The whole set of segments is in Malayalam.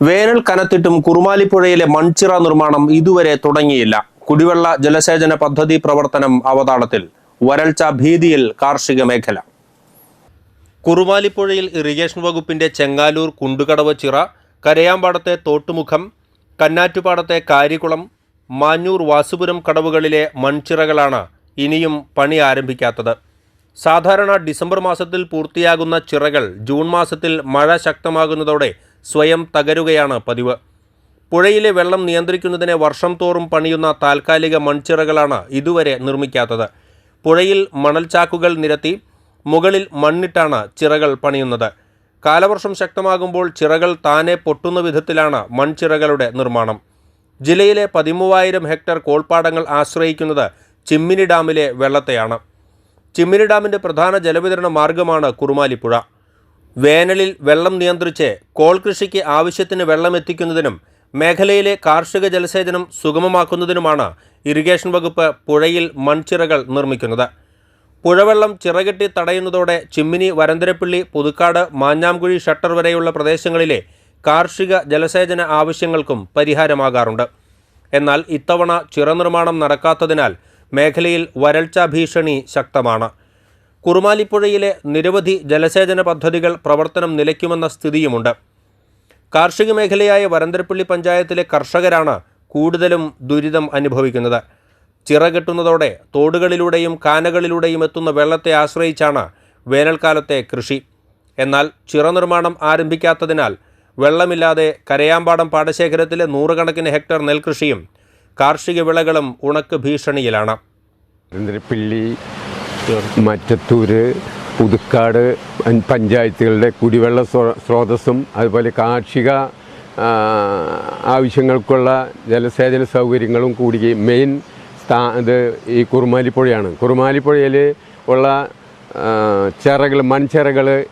വേനൽ കനത്തിട്ടും കുറുമാലിപ്പുഴയിലെ മൺചിറ നിർമ്മാണം ഇതുവരെ തുടങ്ങിയില്ല. കുടിവെള്ള ജലസേചന പദ്ധതി പ്രവർത്തനം അവതാളത്തിൽ. വരൾച്ച ഭീതിയിൽ കാർഷിക മേഖല. കുറുമാലിപ്പുഴയിൽ ഇറിഗേഷൻ വകുപ്പിന്റെ ചെങ്ങാലൂർ കുണ്ടുകടവ് ചിറ കരയാമ്പാടത്തെ തോട്ടുമുഖം കന്നാറ്റുപാടത്തെ കാരികുളം മാഞ്ഞൂർ വാസുപുരം കടവുകളിലെ മൺചിറകളാണ് ഇനിയും പണി ആരംഭിക്കാത്തത്. സാധാരണ ഡിസംബർ മാസത്തിൽ പൂർത്തിയാകുന്ന ചിറകൾ ജൂൺ മാസത്തിൽ മഴ ശക്തമാകുന്നതോടെ സ്വയം തകരുകയാണ് പതിവ്. പുഴയിലെ വെള്ളം നിയന്ത്രിക്കുന്നതിന് വർഷം തോറും പണിയുന്ന താൽക്കാലിക മൺചിറകളാണ് ഇതുവരെ നിർമ്മിക്കാത്തത്. പുഴയിൽ മണൽച്ചാക്കുകൾ നിരത്തി മുകളിൽ മണ്ണിട്ടാണ് ചിറകൾ പണിയുന്നത്. കാലവർഷം ശക്തമാകുമ്പോൾ ചിറകൾ താനെ പൊട്ടുന്ന വിധത്തിലാണ് മൺചിറകളുടെ നിർമ്മാണം. ജില്ലയിലെ പതിമൂവായിരം ഹെക്ടർ കോൾപ്പാടങ്ങൾ ആശ്രയിക്കുന്നത് ചിമ്മിനി ഡാമിലെ വെള്ളത്തെയാണ്. ചിമ്മിനി ഡാമിന്റെ പ്രധാന ജലവിതരണ മാർഗമാണ് കുറുമാലിപ്പുഴ. വേനലിൽ വെള്ളം നിയന്ത്രിച്ച് കോൾ കൃഷിക്ക് ആവശ്യത്തിന് വെള്ളം എത്തിക്കുന്നതിനും മേഖലയിലെ കാർഷിക ജലസേചനം സുഗമമാക്കുന്നതിനുമാണ് ഇറിഗേഷൻ വകുപ്പ് പുഴയിൽ മൺചിറകൾ നിർമ്മിക്കുന്നത്. പുഴവെള്ളം ചിറകെട്ടി തടയുന്നതോടെ ചിമ്മിനി വരന്തരപ്പിള്ളി പുതുക്കാട് മാഞ്ഞാംകുഴി ഷട്ടർ വരെയുള്ള പ്രദേശങ്ങളിലെ കാർഷിക ജലസേചന ആവശ്യങ്ങൾക്കും പരിഹാരമാകാറുണ്ട്. എന്നാൽ ഇത്തവണ ചിറ നിർമ്മാണം നടക്കാത്തതിനാൽ മേഖലയിൽ വരൾച്ചാ ഭീഷണി ശക്തമാണ്. കുറുമാലിപ്പുഴയിലെ നിരവധി ജലസേചന പദ്ധതികൾ പ്രവർത്തനം നിലയ്ക്കുമെന്ന സ്ഥിതിയുമുണ്ട്. കാർഷിക മേഖലയായ വരന്തരപ്പള്ളി പഞ്ചായത്തിലെ കർഷകരാണ് കൂടുതലും ദുരിതം അനുഭവിക്കുന്നത്. ചിറകെട്ടുന്നതോടെ തോടുകളിലൂടെയും കാനകളിലൂടെയും എത്തുന്ന വെള്ളത്തെ ആശ്രയിച്ചാണ് വേനൽക്കാലത്തെ കൃഷി. എന്നാൽ ചിറ നിർമ്മാണം ആരംഭിക്കാത്തതിനാൽ വെള്ളമില്ലാതെ കരയാമ്പാടം പാടശേഖരത്തിലെ നൂറുകണക്കിന് ഹെക്ടർ നെൽകൃഷിയും കാർഷിക വിളകളും ഉണക്ക് ഭീഷണിയിലാണ്. ചന്ദ്രപ്പള്ളി മറ്റത്തൂര് പുതുക്കാട് പഞ്ചായത്തുകളുടെ കുടിവെള്ള സ്രോ- സ്രോതസ്സും അതുപോലെ കാർഷിക ആവശ്യങ്ങൾക്കുള്ള ജലസേചന സൗകര്യങ്ങളും കൂടി മെയിൻ സ്ഥാ ഇത് ഈ കുറുമാലിപ്പുഴയാണ്. കുറുമാലിപ്പുഴയിൽ ഉള്ള ചിറകൾ മൺചിറകൾ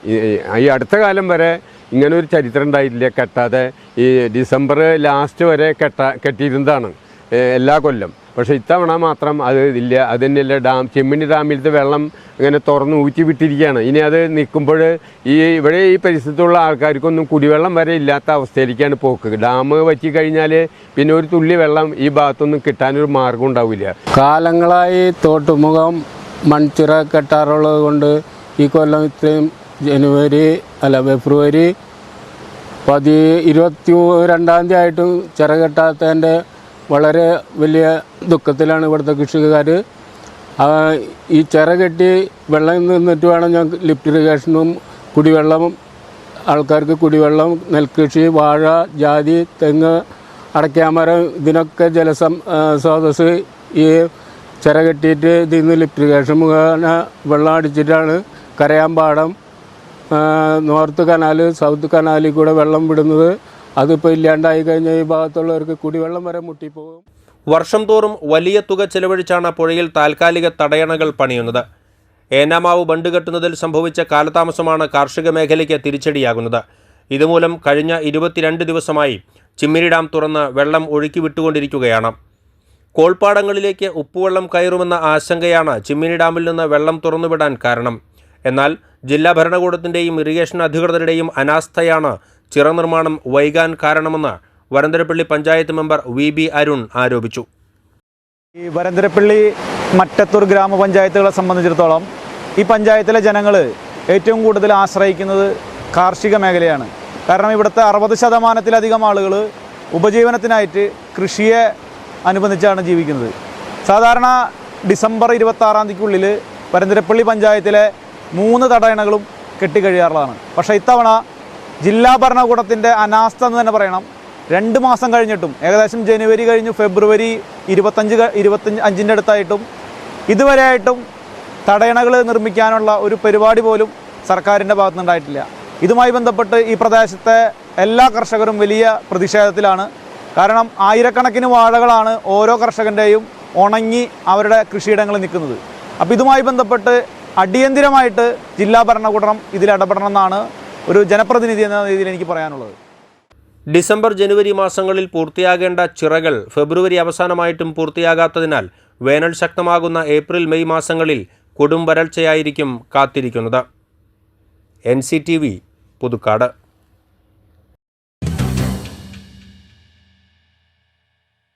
ഈ അടുത്ത കാലം വരെ ഇങ്ങനെ ഒരു ചരിത്രം ഉണ്ടായിട്ടില്ല. കെട്ടാതെ ഈ ഡിസംബർ ലാസ്റ്റ് വരെ കെട്ട കെട്ടിയിരുന്നതാണ് എല്ലാ കൊല്ലം. പക്ഷേ ഇത്തവണ മാത്രം അത് ഇല്ല അത് തന്നെയല്ല ഡാം ചെമ്മിണി ഡാമിലത്തെ വെള്ളം ഇങ്ങനെ തുറന്ന് ഊറ്റി വിട്ടിരിക്കുകയാണ്. ഇനി അത് നിൽക്കുമ്പോൾ ഈ ഇവിടെ ഈ പരിസരത്തുള്ള ആൾക്കാർക്കൊന്നും കുടിവെള്ളം വരെ ഇല്ലാത്ത അവസ്ഥയിലേക്കാണ് പോക്ക്. ഡാം വറ്റി കഴിഞ്ഞാൽ പിന്നെ ഒരു തുള്ളി വെള്ളം ഈ ഭാഗത്തൊന്നും കിട്ടാനൊരു മാർഗം ഉണ്ടാവില്ല. കാലങ്ങളായി തോട്ടുമുഖം മൺചിറ കെട്ടാറുള്ളത് കൊണ്ട് ഈ കൊല്ലം ഇത്രയും ജനുവരി അല്ല ഫെബ്രുവരി പതി ഇരുപത്തി രണ്ടാം തീയതി ആയിട്ടും ചിറ കെട്ടാത്തതിന്റെ വളരെ വലിയ ദുഃഖത്തിലാണ് ഇവിടുത്തെ കൃഷിക്കാർ ഈ ചിറ കെട്ടി വെള്ളം നിന്നിട്ട് വേണം ഞാൻ ലിഫ്റ്റ് ഇറിഗേഷനും കുടിവെള്ളം ആൾക്കാർക്ക് കുടിവെള്ളം നെൽകൃഷി വാഴ ജാതി തെങ്ങ് അടയ്ക്കാമരം ഇതിനൊക്കെ ജലസം സ്രോതസ് ഈ ചിറ കെട്ടിയിട്ട് ഇതിൽ നിന്ന് ലിഫ്റ്റ് ഇറിഗേഷൻ മുഖേന വെള്ളം അടിച്ചിട്ടാണ് കരയാമ്പാടം നോർത്ത് കനാല് സൗത്ത് കനാലിൽ കൂടെ വെള്ളം വിടുന്നത്. അതിപ്പോൾ ഇല്ലാണ്ടായി കഴിഞ്ഞാൽ ഈ ഭാഗത്തുള്ളവർക്ക് കുടിവെള്ളം വരെ മുട്ടിപ്പോകും. വർഷം തോറും വലിയ തുക ചെലവഴിച്ചാണ് പുഴയിൽ താൽക്കാലിക തടയണകൾ പണിയുന്നത്. ഏനാമാവ് ബണ്ട് കെട്ടുന്നതിൽ സംഭവിച്ച കാലതാമസമാണ് കാർഷിക മേഖലയ്ക്ക് തിരിച്ചടിയാകുന്നത്. ഇതുമൂലം കഴിഞ്ഞ ഇരുപത്തിരണ്ട് ദിവസമായി ചിമ്മിനി ഡാം തുറന്ന് വെള്ളം ഒഴുക്കി വിട്ടുകൊണ്ടിരിക്കുകയാണ്. കോൾപ്പാടങ്ങളിലേക്ക് ഉപ്പുവെള്ളം കയറുമെന്ന ആശങ്കയാണ് ചിമ്മിനി ഡാമിൽ നിന്ന് വെള്ളം തുറന്നുവിടാൻ കാരണം. എന്നാൽ ജില്ലാ ഭരണകൂടത്തിന്റെയും ഇറിഗേഷൻ അധികൃതരുടെയും അനാസ്ഥയാണ് ചിറ നിർമ്മാണം വൈകാൻ കാരണമെന്ന് Varantharappilly panchayat member V B Arun ആരോപിച്ചു. ഈ വരന്തരപ്പള്ളി മറ്റത്തൂർ ഗ്രാമപഞ്ചായത്തുകളെ സംബന്ധിച്ചിടത്തോളം ഈ പഞ്ചായത്തിലെ ജനങ്ങൾ ഏറ്റവും കൂടുതൽ ആശ്രയിക്കുന്നത് കാർഷിക മേഖലയാണ്. കാരണം ഇവിടുത്തെ അറുപത് ശതമാനത്തിലധികം ആളുകൾ ഉപജീവനത്തിനായിട്ട് കൃഷിയെ അനുബന്ധിച്ചാണ് ജീവിക്കുന്നത്. സാധാരണ ഡിസംബർ ഇരുപത്താറാം തീയതിക്കുള്ളിൽ വരന്തരപ്പള്ളി പഞ്ചായത്തിലെ മൂന്ന് തടയണകളും കെട്ടിക്കഴിയാറുള്ളതാണ്. പക്ഷേ ഇത്തവണ ജില്ലാ ഭരണകൂടത്തിന്റെ അനാസ്ഥ എന്ന് തന്നെ പറയണം. രണ്ട് മാസം കഴിഞ്ഞിട്ടും ഏകദേശം ജനുവരി കഴിഞ്ഞു ഫെബ്രുവരി ഇരുപത്തഞ്ച് ഇരുപത്തഞ്ച് അഞ്ചിന്റെ അടുത്തായിട്ടും ഇതുവരെയായിട്ടും തടയണകൾ നിർമ്മിക്കാനുള്ള ഒരു പരിപാടി പോലും സർക്കാരിന്റെ ഭാഗത്തുനിന്നുണ്ടായിട്ടില്ല. ഇതുമായി ബന്ധപ്പെട്ട് ഈ പ്രദേശത്തെ എല്ലാ കർഷകരും വലിയ പ്രതിഷേധത്തിലാണ്. കാരണം ആയിരക്കണക്കിന് വാഴകളാണ് ഓരോ കർഷകന്റെയും ഉണങ്ങി അവരുടെ കൃഷിയിടങ്ങൾ നിൽക്കുന്നത്. അപ്പോൾ ഇതുമായി ബന്ധപ്പെട്ട് അടിയന്തിരമായിട്ട് ജില്ലാ ഭരണകൂടം ഇതിൽ ഇടപെടണം എന്നാണ് ഒരു ജനപ്രതിനിധി എന്ന രീതിയിൽ എനിക്ക് പറയാനുള്ളത്. ഡിസംബർ ജനുവരി മാസങ്ങളിൽ പൂർത്തിയാകേണ്ട ചിറകൾ ഫെബ്രുവരി അവസാനമായിട്ടും പൂർത്തിയാകാത്തതിനാൽ വേനൽ ശക്തമാകുന്ന ഏപ്രിൽ മെയ് മാസങ്ങളിൽ കൊടും വരൾച്ചയായിരിക്കും കാത്തിരിക്കുന്നത്. N C T V Puthukkad.